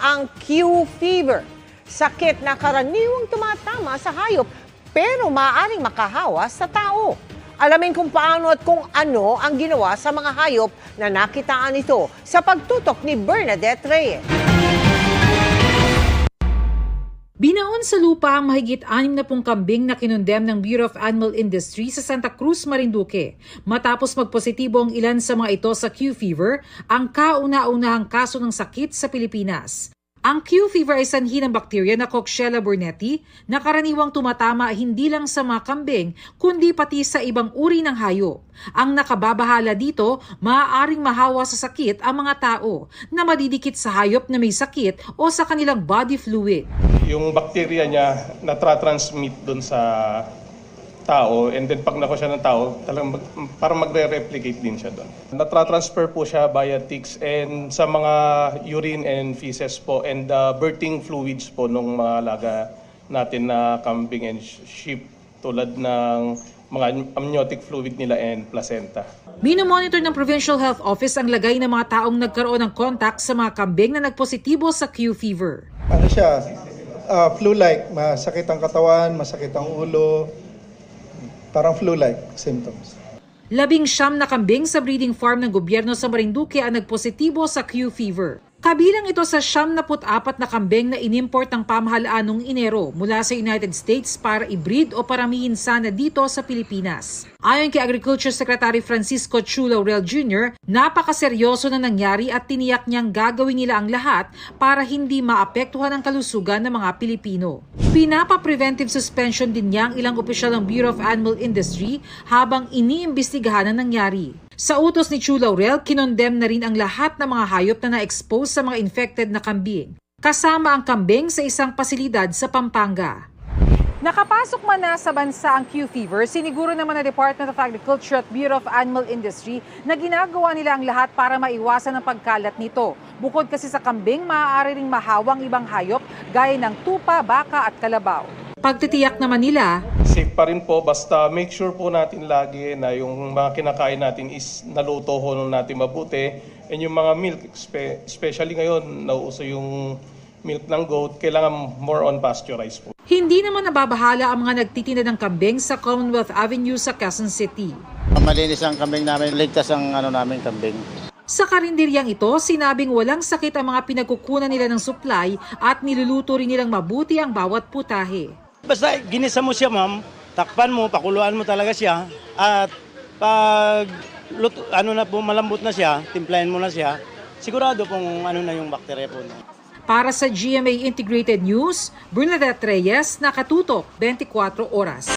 ang Q fever. Sakit na karaniwang tumatama sa hayop pero maaaring makahawa sa tao. Alamin kung paano at kung ano ang ginawa sa mga hayop na nakitaan ito sa pagtutok ni Bernadette Reyes. Binaon sa lupa ang mahigit 60 kambing na kinondem ng Bureau of Animal Industry sa Santa Cruz, Marinduque. Matapos magpositibo ang ilan sa mga ito sa Q fever, ang kauna-unahang kaso ng sakit sa Pilipinas. Ang Q fever ay sanhi ng bakterya na Coxiella burnetii na karaniwang tumatama hindi lang sa mga kambing kundi pati sa ibang uri ng hayop. Ang nakababahala dito, maaaring mahawa sa sakit ang mga tao na madidikit sa hayop na may sakit o sa kanilang body fluid. Yung bacteria niya natra-transmit dun sa tao and then pag nakuha siya ng tao, talagang mag, parang magre-replicate din siya doon. Natra-transfer po siya via ticks and sa mga urine and feces po and the birthing fluids po ng mga alaga natin na kambing and sheep tulad ng mga amniotic fluid nila and placenta. Minomonitor ng Provincial Health Office ang lagay ng mga taong nagkaroon ng contact sa mga kambing na nagpositibo sa Q fever. ano siya, ah, flu-like, masakit ang katawan, masakit ang ulo, parang flu-like symptoms. Labing siyam na kambing sa breeding farm ng gobyerno sa Marinduque ang nagpositibo sa Q fever. Kabilang ito sa siyam na apat na kambing na inimport ng pamahalaan noong Enero mula sa United States para i-breed o paramihin sana dito sa Pilipinas. Ayon kay Agriculture Secretary Francisco Chu Laurel Jr., napakaseryoso na nangyari at tiniyak niyang gagawin nila ang lahat para hindi maapektuhan ang kalusugan ng mga Pilipino. Pinapa-preventive suspension din niya ang ilang opisyal ng Bureau of Animal Industry habang iniimbestigahan ang nangyari. Sa utos ni Chu Laurel, kinondem na rin ang lahat ng mga hayop na na-expose sa mga infected na kambing. Kasama ang kambing sa isang pasilidad sa Pampanga. Nakapasok man na sa bansa ang Q fever, siniguro naman ng Department of Agriculture at Bureau of Animal Industry na ginagawa nila ang lahat para maiwasan ang pagkalat nito. Bukod kasi sa kambing, maaari ring mahawang ibang hayop gaya ng tupa, baka at kalabaw. Pagtitiyak naman nila, Safe pa rin po basta make sure po natin lagi na yung mga kinakain natin is naluto ho natin mabuti and yung mga milk, spe- especially ngayon nauuso yung milk ng goat, kailangan more on pasteurized po. hindi naman nababahala ang mga nagtitinda ng kambing sa Commonwealth Avenue sa Quezon City. Malinis ang kambing namin, ligtas ang ano namin kambing. Sa karinderyang ito, sinabing walang sakit ang mga pinagkukunan nila ng supply at niluluto rin nilang mabuti ang bawat putahe. Basta ginisa mo siya, ma'am, takpan mo, pakuluan mo talaga siya, at pag luto, ano na po, malambot na siya, timplahin mo na siya, sigurado kung ano na yung bakterya po. No? Para sa GMA Integrated News, Bernadette Reyes, Nakatutok, 24 Oras.